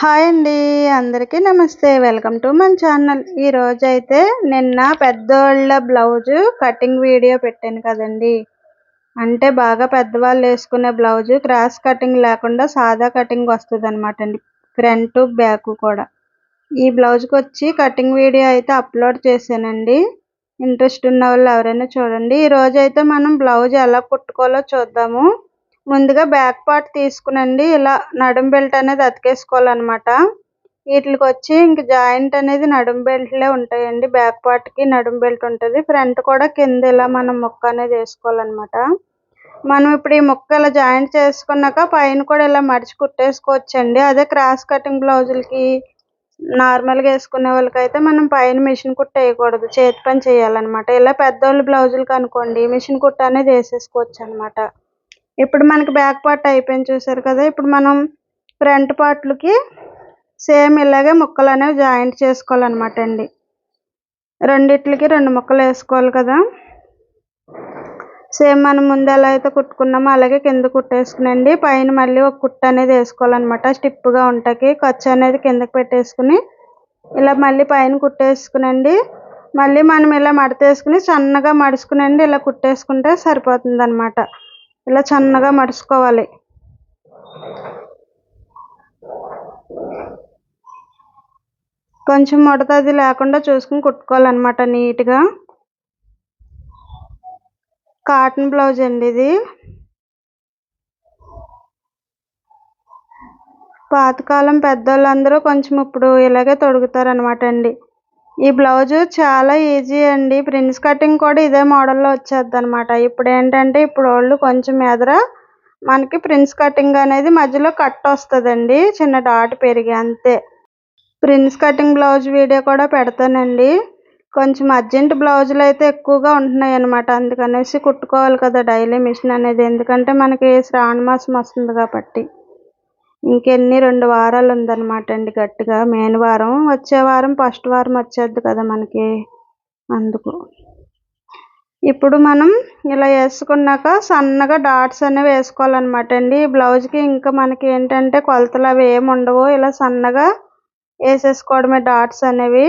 Hi అండి అందరికీ నమస్తే. వెల్కమ్ టు మన ఛానల్. ఈరోజు అయితే నిన్న పెద్దోళ్ళ బ్లౌజు కటింగ్ వీడియో పెట్టాను కదండి. అంటే బాగా పెద్దవాళ్ళు వేసుకునే బ్లౌజు క్రాస్ కటింగ్ లేకుండా సాదా కటింగ్ వస్తుంది అనమాట అండి ఫ్రంట్ బ్యాక్ కూడా. ఈ బ్లౌజ్కి వచ్చి కటింగ్ వీడియో అయితే అప్లోడ్ చేశానండి. ఇంట్రెస్ట్ ఉన్న వాళ్ళు ఎవరైనా చూడండి. ఈ రోజు అయితే మనం బ్లౌజ్ ఎలా కుట్టుకోవాలో చూద్దాము. ముందుగా బ్యాక్ పార్ట్ తీసుకునండి. ఇలా నడుం బెల్ట్ అనేది అతికేసుకోవాలన్నమాట. వీటికి వచ్చి ఇంక జాయింట్ అనేది నడుం బెల్ట్లే ఉంటాయండి. బ్యాక్ పార్ట్కి నడుం బెల్ట్ ఉంటుంది. ఫ్రంట్ కూడా కింద ఇలా మనం ముక్క అనేది వేసుకోవాలన్నమాట. మనం ఇప్పుడు ఈ ముక్క ఇలా జాయింట్ చేసుకున్నాక పైన కూడా ఇలా మడిచి కుట్టేసుకోవచ్చండి. అదే క్రాస్ కటింగ్ బ్లౌజులకి నార్మల్గా వేసుకునే వాళ్ళకైతే మనం పైన మిషన్ కుట్ట వేయకూడదు. చేతి పని చేయాలన్నమాట. ఇలా పెద్దోళ్ళ బ్లౌజులకి అనుకోండి మిషన్ కుట్ట అనేది వేసేసుకోవచ్చు అనమాట ఇప్పుడు మనకి బ్యాక్ పార్ట్ అయిపోయింది చూసారు కదా ఇప్పుడు మనం ఫ్రంట్ పార్ట్లకి సేమ్ ఇలాగే ముక్కలు అనేవి జాయింట్ చేసుకోవాలన్నమాట అండి. రెండిట్లకి రెండు ముక్కలు వేసుకోవాలి కదా. సేమ్ మనం ముందు ఎలా అయితే కుట్టుకున్నామో అలాగే కింద కుట్టేసుకునండి. పైన మళ్ళీ ఒక కుట్ట అనేది వేసుకోవాలన్నమాట. స్టిప్గా ఉంటాకి ఖర్చు అనేది కిందకి పెట్టేసుకుని ఇలా మళ్ళీ పైన కుట్టేసుకునండి. మళ్ళీ మనం ఇలా మడతేసుకుని సన్నగా మడుచుకునండి ఇలా కుట్టేసుకుంటే సరిపోతుంది అనమాట ఇలా సన్నగా మడుచుకోవాలి. కొంచెం ముడత అది లేకుండా చూసుకుని కుట్టుకోవాలన్నమాట నీట్గా. కాటన్ బ్లౌజ్ అండి ఇది. పాతకాలం పెద్దోళ్ళందరూ కొంచెం ఇప్పుడు ఇలాగే తొడుగుతారనమాట అండి. ఈ బ్లౌజ్ చాలా ఈజీ అండి. ప్రిన్స్ కటింగ్ కూడా ఇదే మోడల్లో వచ్చేది అనమాట ఇప్పుడు ఏంటంటే ఇప్పుడు వాళ్ళు కొంచెం ఎదర మనకి ప్రిన్స్ కటింగ్ అనేది మధ్యలో కట్ వస్తుందండి. చిన్న డాట్ పెరిగి అంతే. ప్రిన్స్ కటింగ్ బ్లౌజ్ వీడియో కూడా పెడతానండి. కొంచెం అర్జెంట్ బ్లౌజులు అయితే ఎక్కువగా ఉంటున్నాయి అనమాట అందుకనేసి కుట్టుకోవాలి కదా డైలీ మిషన్ అనేది. ఎందుకంటే మనకి శ్రావణ మాసం వస్తుంది కాబట్టి. ఇంకెన్ని రెండు వారాలు ఉందన్నమాట అండి గట్టిగా. మెయిన్ వారం వచ్చే వారం ఫస్ట్ వారం వచ్చేది కదా మనకి. అందుకు. ఇప్పుడు మనం ఇలా వేసుకున్నాక సన్నగా డాట్స్ అనేవి వేసుకోవాలన్నమాట అండి. ఈ బ్లౌజ్కి ఇంకా మనకి ఏంటంటే కొలతలు అవి ఏమి ఉండవు. ఇలా సన్నగా వేసేసుకోవడమే డాట్స్ అనేవి.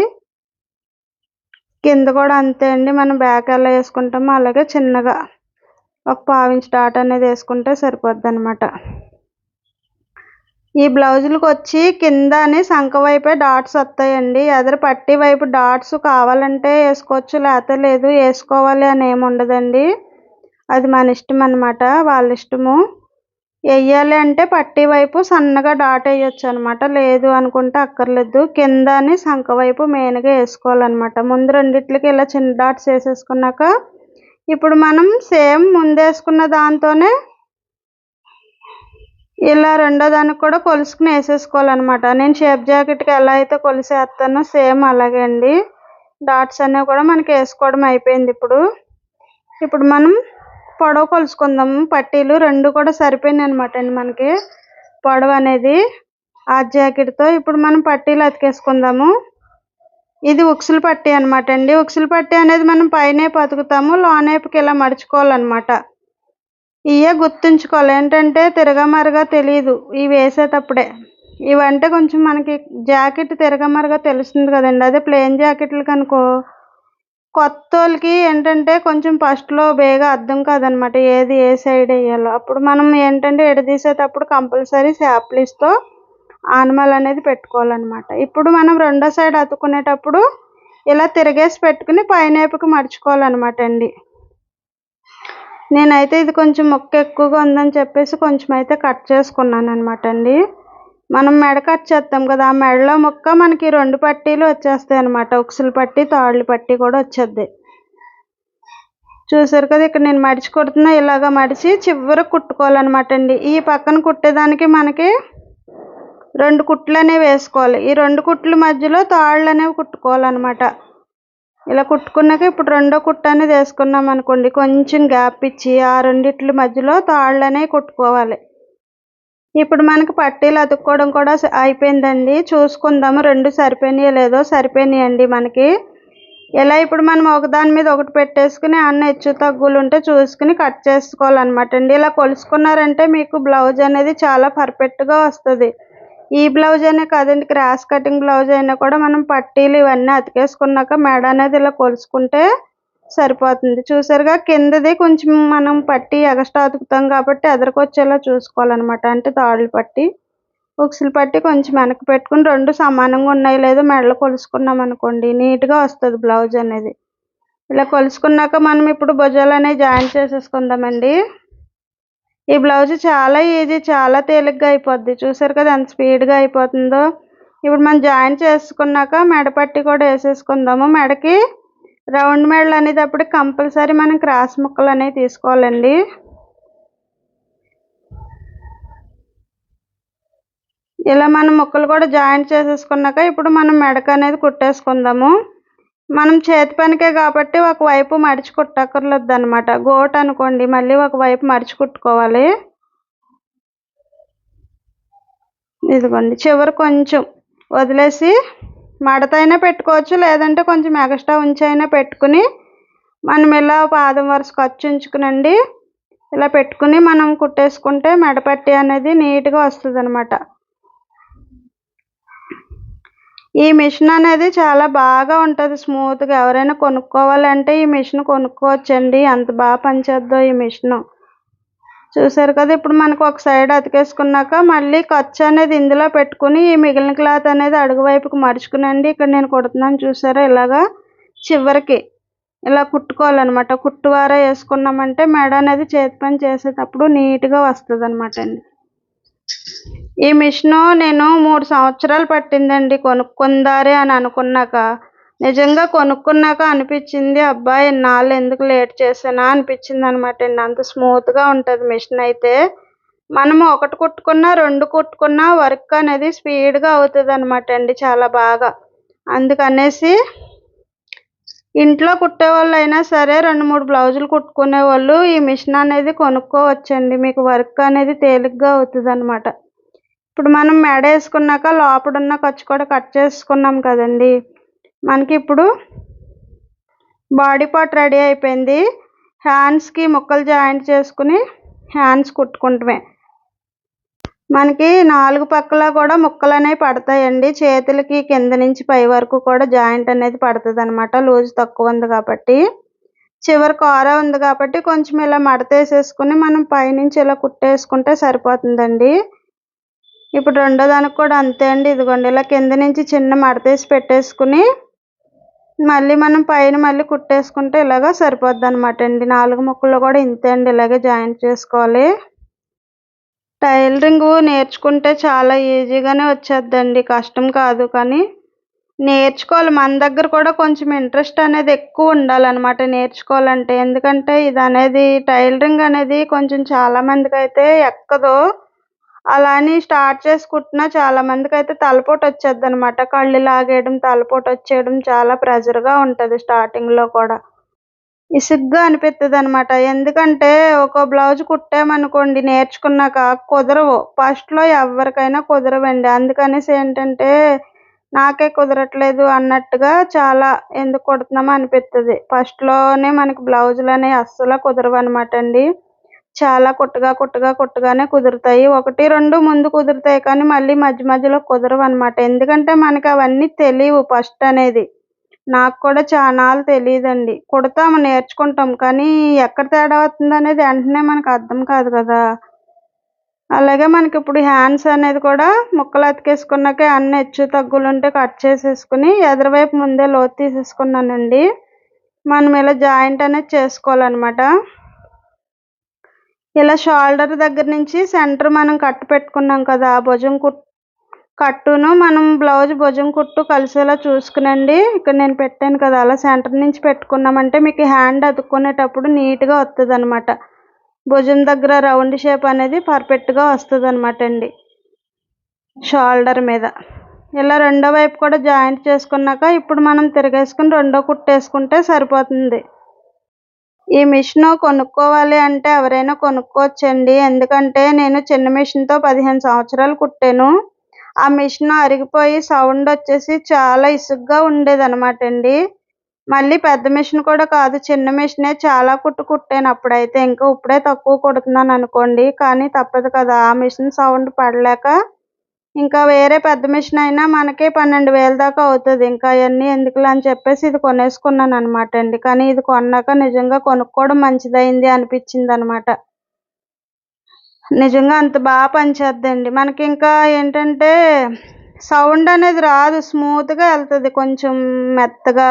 కింద కూడా అంతే అండి. మనం బ్యాక్ ఎలా వేసుకుంటామో అలాగే చిన్నగా. ఒక పావించి డాట్ అనేది వేసుకుంటే సరిపోద్ది అనమాట ఈ బ్లౌజులకు వచ్చి కిందని సంఖ వైపే డాట్స్ వస్తాయండి. ఎదర పట్టి వైపు డాట్స్ కావాలంటే వేసుకోవచ్చు లేకపోతే లేదు వేసుకోవాలి అని ఏమి ఉండదండి. అది మన ఇష్టం అనమాట వాళ్ళ ఇష్టము. వేయాలి అంటే పట్టి వైపు సన్నగా డాట్ వేయచ్చు అనమాట లేదు అనుకుంటే అక్కర్లేదు. కిందని సంఖ వైపు మెయిన్గా వేసుకోవాలన్నమాట. ముందు రెండిట్లకి ఇలా చిన్న డాట్స్ వేసేసుకున్నాక ఇప్పుడు మనం సేమ్ ముందేసుకున్న దాంతోనే ఇలా రెండో దానికి కూడా కొలుసుకుని వేసేసుకోవాలన్నమాట. నేను షేప్ జాకెట్కి ఎలా అయితే కొలిసి వేస్తానో సేమ్ అలాగే అండి. డాట్స్ అనేవి కూడా మనకి వేసుకోవడం అయిపోయింది ఇప్పుడు. ఇప్పుడు మనం పొడవు కొలుసుకుందాము. పట్టీలు రెండు కూడా సరిపోయినాయి అనమాట అండి మనకి. పొడవు అనేది ఆ జాకెట్తో ఇప్పుడు మనం పట్టీలు అతికేసుకుందాము. ఇది ఉక్సులు పట్టీ అనమాట అండి. ఉక్సులు పట్టీ అనేది మనం పైన పతుకుతాము. లోనేపుకి ఇలా మడుచుకోవాలన్నమాట. ఇవే గుర్తుంచుకోవాలి. ఏంటంటే తిరగమరగ తెలియదు ఇవి వేసేటప్పుడే. ఇవంటే కొంచెం మనకి జాకెట్ తిరగమరగ తెలుస్తుంది కదండి. అదే ప్లెయిన్ జాకెట్లకి అనుకో కొత్త వాళ్ళకి ఏంటంటే కొంచెం ఫస్ట్లో బేగా అర్థం కాదనమాట ఏది ఏ సైడ్ వేయాలో. అప్పుడు మనం ఏంటంటే ఎడదీసేటప్పుడు కంపల్సరీ శాప్లీస్తో ఆనమల్ అనేది పెట్టుకోవాలన్నమాట ఇప్పుడు మనం రెండో సైడ్ అతుకునేటప్పుడు ఇలా తిరిగేసి పెట్టుకుని పైన వైపుకి మడుచుకోవాలన్నమాట అండి. నేనైతే ఇది కొంచెం మొక్క ఎక్కువగా ఉందని చెప్పేసి కొంచెం అయితే కట్ చేసుకున్నాను అనమాట అండి మనం మెడ కట్ చేస్తాం కదా ఆ మెడలో మొక్క మనకి రెండు పట్టీలు వచ్చేస్తాయి అనమాట ఉక్సులు పట్టి తాళ్ళు పట్టి కూడా వచ్చేద్ది. చూసారు కదా ఇక్కడ నేను మడిచి కుడుతున్నా ఇలాగ మడిచి చివరి కుట్టుకోవాలన్నమాట అండి ఈ పక్కన కుట్టేదానికి మనకి రెండు కుట్లు అనేవి వేసుకోవాలి. ఈ రెండు కుట్లు మధ్యలో తాళ్ళు అనేవి కుట్టుకోవాలన్నమాట. ఇలా కుట్టుకున్నాక ఇప్పుడు రెండో కుట్ట అనేది వేసుకున్నాం అనుకోండి. కొంచెం గ్యాప్ ఇచ్చి ఆ రెండిట్ల మధ్యలో తాళ్ళు అనేవి కుట్టుకోవాలి. ఇప్పుడు మనకి పట్టీలు అతుక్కోవడం కూడా అయిపోయిందండి. చూసుకుందాము. రెండు సరిపోయినాయో లేదో సరిపోయినాయండి మనకి. ఇలా ఇప్పుడు మనం ఒకదాని మీద ఒకటి పెట్టేసుకుని అన్న హెచ్చు తగ్గులు ఉంటే చూసుకుని కట్ చేసుకోవాలన్నమాట అండి. ఇలా కొలుసుకున్నారంటే మీకు బ్లౌజ్ అనేది చాలా పర్ఫెక్ట్గా వస్తుంది. ఈ బ్లౌజ్ అనే కాదండి క్రాస్ కటింగ్ బ్లౌజ్ అయినా కూడా మనం పట్టీలు ఇవన్నీ అతికేసుకున్నాక మెడ అనేది ఇలా కొలుసుకుంటే సరిపోతుంది. చూసారుగా కిందది కొంచెం మనం పట్టి ఎగస్ట్రా అతుకుతాం కాబట్టి ఎదరికొచ్చేలా చూసుకోవాలన్నమాట. అంటే తాడులు పట్టి ఉక్సులు పట్టి కొంచెం వెనక్కి పెట్టుకుని రెండు సమానంగా ఉన్నాయి. లేదో మెడలు కొలుసుకున్నాం అనుకోండి నీట్గా వస్తుంది బ్లౌజ్ అనేది. ఇలా కొలుసుకున్నాక మనం ఇప్పుడు భుజాలు అనేవి జాయిన్ చేసేసుకుందామండి. ఈ బ్లౌజ్ చాలా ఈజీ చాలా తేలిగ్గా అయిపోద్ది. చూసారు కదా ఎంత స్పీడ్గా అయిపోతుందో. ఇప్పుడు మనం జాయిన్ చేసుకున్నాక మెడ పట్టి కూడా వేసేసుకుందాము. మెడకి రౌండ్ మెడలు అనేటప్పుడు కంపల్సరీ మనం క్రాస్ ముక్కలు అనేవి తీసుకోవాలండి. ఇలా మనం ముక్కలు కూడా జాయింట్ చేసేసుకున్నాక ఇప్పుడు మనం మెడక అనేది కుట్టేసుకుందాము. మనం చేతి పనికే కాబట్టి ఒకవైపు మడిచి కుట్టక్కర్లేదు అనమాట గోట్ అనుకోండి మళ్ళీ ఒకవైపు మడిచి కుట్టుకోవాలి. ఇదిగోండి చివరి కొంచెం వదిలేసి మడతైనా పెట్టుకోవచ్చు లేదంటే కొంచెం ఎగస్ట్రా ఉంచైనా పెట్టుకుని మనం ఇలా పాదం వరుస ఖర్చు ఉంచుకునండి. ఇలా పెట్టుకుని మనం కుట్టేసుకుంటే మెడపట్టి అనేది నీట్గా వస్తుంది అనమాట ఈ మిషన్ అనేది చాలా బాగా ఉంటుంది స్మూత్గా ఎవరైనా కొనుక్కోవాలంటే ఈ మిషన్ కొనుక్కోవచ్చండి. అంత బాగా పనిచేద్దో ఈ మిషను. చూసారు కదా ఇప్పుడు మనకు ఒక సైడ్ అతికేసుకున్నాక మళ్ళీ ఖర్చు అనేది ఇందులో పెట్టుకుని ఈ మిగిలిన క్లాత్ అనేది అడుగు వైపుకి మడుచుకునండి. ఇక్కడ నేను కుడుతున్నాను చూసారా ఇలాగా చివరికి ఇలా కుట్టుకోవాలన్నమాట. కుట్టువార వేసుకున్నామంటే మెడ అనేది చేతి పని చేసేటప్పుడు నీట్గా వస్తుంది అనమాట అండి. ఈ మిషను నేను మూడు సంవత్సరాలు పట్టిందండి కొనుక్కుందారే అని అనుకున్నాక. నిజంగా కొనుక్కున్నాక అనిపించింది అబ్బాయి ఇన్నాళ్ళు ఎందుకు లేట్ చేసానా అనిపించింది అనమాట అండి. అంత స్మూత్గా ఉంటుంది మిషన్ అయితే. మనము ఒకటి కుట్టుకున్నా రెండు కుట్టుకున్నా వర్క్ అనేది స్పీడ్గా అవుతుంది అనమాట అండి చాలా బాగా. అందుకనేసి ఇంట్లో కుట్టేవాళ్ళు అయినా సరే రెండు మూడు బ్లౌజులు కుట్టుకునే వాళ్ళు ఈ మిషన్ అనేది కొనుక్కోవచ్చండి. మీకు వర్క్ అనేది తేలిగ్గా అవుతుంది అనమాట ఇప్పుడు మనం మెడ వేసుకున్నాక లోపల ఉన్న ఖర్చు కూడా కట్ చేసుకున్నాం కదండి. మనకి ఇప్పుడు బాడీ పార్ట్ రెడీ అయిపోయింది. హ్యాండ్స్కి ముక్కలు జాయింట్ చేసుకుని హ్యాండ్స్ కుట్టుకుంటమే. మనకి నాలుగు పక్కల కూడా ముక్కలు అనేవి పడతాయండి. చేతులకి కింద నుంచి పై వరకు కూడా జాయింట్ అనేది పడుతుంది అనమాట లూజ్ తక్కువ ఉంది కాబట్టి. చివరి కూర ఉంది కాబట్టి కొంచెం ఇలా మడతేసేసుకుని మనం పైనుంచి ఇలా కుట్టేసుకుంటే సరిపోతుందండి. ఇప్పుడు రెండో దానికి కూడా అంతే అండి. ఇదిగోండి ఇలా కింద నుంచి చిన్న మడతేసి పెట్టేసుకుని మళ్ళీ మనం పైన మళ్ళీ కుట్టేసుకుంటే ఇలాగా సరిపోద్ది అనమాట అండి. నాలుగు ముక్కలు కూడా ఇంతే అండి ఇలాగే జాయింట్ చేసుకోవాలి. టైలరింగ్ నేర్చుకుంటే చాలా ఈజీగానే వచ్చేద్దండి. కష్టం కాదు కానీ నేర్చుకోవాలి. మన దగ్గర కూడా కొంచెం ఇంట్రెస్ట్ అనేది ఎక్కువ ఉండాలన్నమాట నేర్చుకోవాలంటే. ఎందుకంటే ఇది అనేది టైలరింగ్ అనేది కొంచెం చాలామందికి అయితే ఎక్కదో. అలా అని స్టార్ట్ చేసి కుట్టినా చాలా మందికి అయితే తలపోటు వచ్చేది అనమాట కళ్ళు లాగేయడం తలపోటు వచ్చేయడం చాలా ప్రెజర్గా ఉంటుంది స్టార్టింగ్లో కూడా. ఇసుగ్గా అనిపిస్తుంది అనమాట ఎందుకంటే ఒక బ్లౌజ్ కుట్టామనుకోండి నేర్చుకున్నాక కుదరవు. ఫస్ట్లో ఎవరికైనా కుదరవండి. అందుకనేసి ఏంటంటే నాకే కుదరట్లేదు అన్నట్టుగా చాలా ఎందుకు కుడుతున్నామో అనిపిస్తుంది ఫస్ట్లోనే మనకి బ్లౌజులు అనేవి అస్సలు కుదరవు అనమాట అండి. చాలా కుట్టగా కుట్టగా కుట్టగానే కుదురుతాయి. ఒకటి రెండు ముందు కుదురుతాయి కానీ మళ్ళీ మధ్య మధ్యలో కుదరవు అనమాట ఎందుకంటే మనకి అవన్నీ తెలియవు ఫస్ట్ అనేది. నాకు కూడా చాలాలు తెలియదండి. కుడతాము నేర్చుకుంటాం కానీ ఎక్కడ తేడా అవుతుంది అనేది వెంటనే మనకు అర్థం కాదు కదా. అలాగే మనకి ఇప్పుడు హ్యాండ్స్ అనేది కూడా ముక్కలు అతికేసుకున్నాక అన్ని హెచ్చు తగ్గులు ఉంటే కట్ చేసేసుకుని ఎదురువైపు ముందే లోతు తీసేసుకున్నానండి. మనం ఇలా జాయింట్ అనేది చేసుకోవాలన్నమాట. ఇలా షోల్డర్ దగ్గర నుంచి సెంటర్ మనం కట్టు పెట్టుకున్నాం కదా ఆ భుజం కుట్ కట్టును మనం బ్లౌజ్ భుజం కుట్టు కలిసేలా చూసుకునండి. ఇక్కడ నేను పెట్టాను కదా అలా సెంటర్ నుంచి పెట్టుకున్నామంటే మీకు హ్యాండ్ అతుక్కునేటప్పుడు నీట్గా వస్తుంది అనమాట భుజం దగ్గర రౌండ్ షేప్ అనేది పర్ఫెక్ట్గా వస్తుంది అనమాట అండి. షోల్డర్ మీద. ఇలా రెండో వైపు కూడా జాయింట్ చేసుకున్నాక ఇప్పుడు మనం తిరిగేసుకుని రెండో కుట్టేసుకుంటే సరిపోతుంది. ఈ మిషన్ కొనుక్కోవాలి అంటే ఎవరైనా కొనుక్కోవచ్చండి. ఎందుకంటే నేను చిన్న మిషన్తో పదిహేను సంవత్సరాలు కుట్టాను. ఆ మిషన్ అరిగిపోయి సౌండ్ వచ్చేసి చాలా ఇసుగ్గా ఉండేది అనమాట అండి మళ్ళీ పెద్ద మిషన్ కూడా కాదు చిన్న మిషనే చాలా కుట్టు కుట్టాను అప్పుడైతే. ఇంకా ఇప్పుడే తక్కువ కుడుతున్నాను అనుకోండి. కానీ తప్పదు కదా ఆ మిషన్ సౌండ్ పడలేక ఇంకా వేరే పెద్ద మిషన్ అయినా మనకి పన్నెండు వేల దాకా అవుతుంది. ఇంకా అవన్నీ ఎందుకులే అని చెప్పేసి ఇది కొనేసుకున్నాను అనమాట అండి. కానీ ఇది కొన్నాక నిజంగా కొనుక్కోవడం మంచిదైంది అనిపించింది అనమాట నిజంగా అంత బాగా పనిచేద్దండి. మనకి ఇంకా ఏంటంటే సౌండ్ అనేది రాదు. స్మూత్గా వెళ్తుంది. కొంచెం మెత్తగా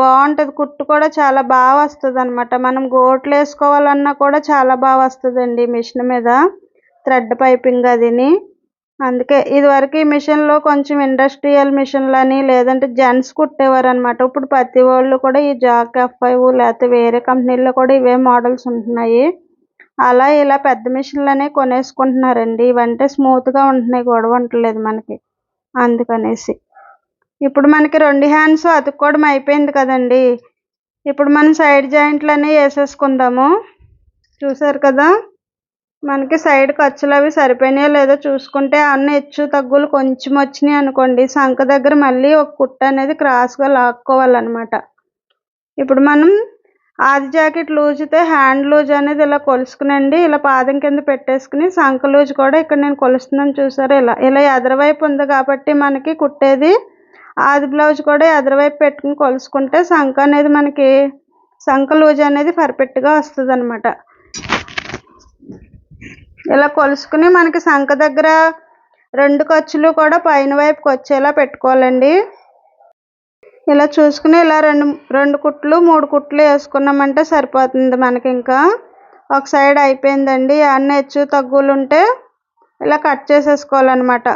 బాగుంటుంది. కుట్టు కూడా చాలా బాగా వస్తుంది అనమాట మనం గోట్లు వేసుకోవాలన్నా కూడా చాలా బాగా వస్తుందండి మిషన్ మీద. థ్రెడ్ పైపింగ్ అదిని. అందుకే ఇదివరకు ఈ మిషన్లో కొంచెం ఇండస్ట్రియల్ మిషన్లని లేదంటే జెంట్స్ కుట్టేవారు అనమాట ఇప్పుడు ప్రతి వాళ్ళు కూడా ఈ జాక్ ఎఫ్ ఫైవ్ లేకపోతే వేరే కంపెనీల్లో కూడా ఇవే మోడల్స్ ఉంటున్నాయి. అలా ఇలా పెద్ద మిషన్లనే కొనేసుకుంటున్నారండి. ఇవంటే స్మూత్గా ఉంటున్నాయి. గొడవ ఉండలేదు మనకి. అందుకనేసి. ఇప్పుడు మనకి రెండు హ్యాండ్స్ అతుక్కోవడం అయిపోయింది కదండి. ఇప్పుడు మనం సైడ్ జాయింట్లన్నీ వేసేసుకుందాము. చూసారు కదా? మనకి సైడ్ ఖర్చులు అవి సరిపోయినాయో లేదో చూసుకుంటే అన్న హెచ్చు తగ్గులు కొంచెం వచ్చినాయి అనుకోండి. సంఖ దగ్గర మళ్ళీ ఒక కుట్ట అనేది క్రాస్గా లాక్కోవాలన్నమాట. ఇప్పుడు మనం ఆది జాకెట్ లూజ్తో హ్యాండ్ లూజ్ అనేది ఇలా కొలుసుకునండి. ఇలా పాదం కింద పెట్టేసుకుని సంఖ లూజ్ కూడా ఇక్కడ నేను కొలుస్తున్నాను చూసారు? ఇలా ఇలా ఎదరవైపు ఉంది కాబట్టి మనకి కుట్టేది ఆది బ్లౌజ్ కూడా ఎదరవైపు పెట్టుకుని కొలుసుకుంటే సంఖ అనేది మనకి సంఖ లూజ్ అనేది పర్ఫెక్ట్గా వస్తుంది అనమాట ఇలా కొలుసుకుని మనకి సంఖ దగ్గర రెండు ఖర్చులు కూడా పైన వైపుకి వచ్చేలా పెట్టుకోవాలండి. ఇలా చూసుకుని ఇలా రెండు రెండు కుట్లు మూడు కుట్లు వేసుకున్నామంటే సరిపోతుంది మనకి ఇంకా. ఒక సైడ్ అయిపోయిందండి. అన్ని హెచ్చు తగ్గులు ఉంటే ఇలా కట్ చేసేసుకోవాలన్నమాట.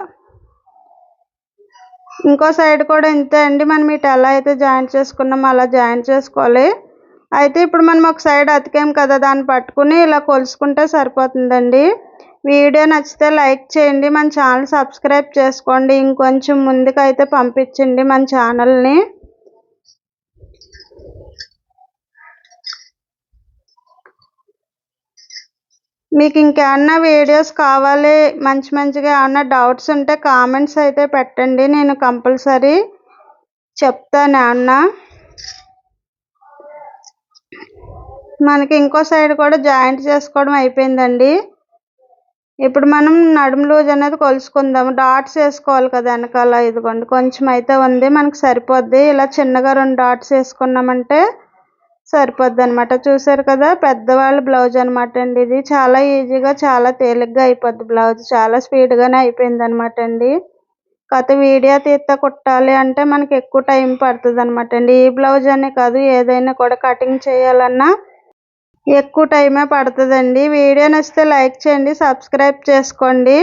ఇంకో సైడ్ కూడా ఇంతే అండి. మనం ఇటు ఎలా అయితే జాయింట్ చేసుకున్నామో అలా జాయింట్ చేసుకోవాలి. అయితే ఇప్పుడు మనం ఒక సైడ్ అతికాం కదా దాన్ని పట్టుకుని ఇలా కొలుసుకుంటే సరిపోతుందండి. వీడియో నచ్చితే లైక్ చేయండి మన ఛానల్ సబ్స్క్రైబ్ చేసుకోండి ఇంకొంచెం ముందుకైతే పంపించండి మన ఛానల్ని. మీకు ఇంకేమన్నా వీడియోస్ కావాలి మంచి మంచిగా ఏమన్నా డౌట్స్ ఉంటే కామెంట్స్ అయితే పెట్టండి నేను కంపల్సరీ చెప్తాను ఏమన్నా. మనకి ఇంకో సైడ్ కూడా జాయింట్ చేసుకోవడం అయిపోయిందండి. ఇప్పుడు మనం నడుము లూజ్ అనేది కొలుసుకుందాం డాట్స్ వేసుకోవాలి కదా వెనకాల. ఇదిగోండి కొంచెం అయితే ఉంది మనకి సరిపోద్ది. ఇలా చిన్నగా రెండు డాట్స్ వేసుకున్నామంటే సరిపోద్ది అనమాట చూసారు కదా పెద్దవాళ్ళ బ్లౌజ్ అనమాట అండి ఇది. చాలా ఈజీగా చాలా తేలిగ్గా అయిపోద్ది బ్లౌజ్. చాలా స్పీడ్గానే అయిపోయింది అనమాట అండి. కాకపోతే వీడియో తీత కుట్టాలి అంటే మనకి ఎక్కువ టైం పడుతుంది అనమాట అండి. ఈ బ్లౌజ్ అనే కాదు ఏదైనా కూడా కటింగ్ చేయాలన్నా ఎక్కువ టైమే పడుతుందండి. వీడియో నచ్చితే లైక్ చేయండి సబ్స్క్రైబ్ చేసుకోండి.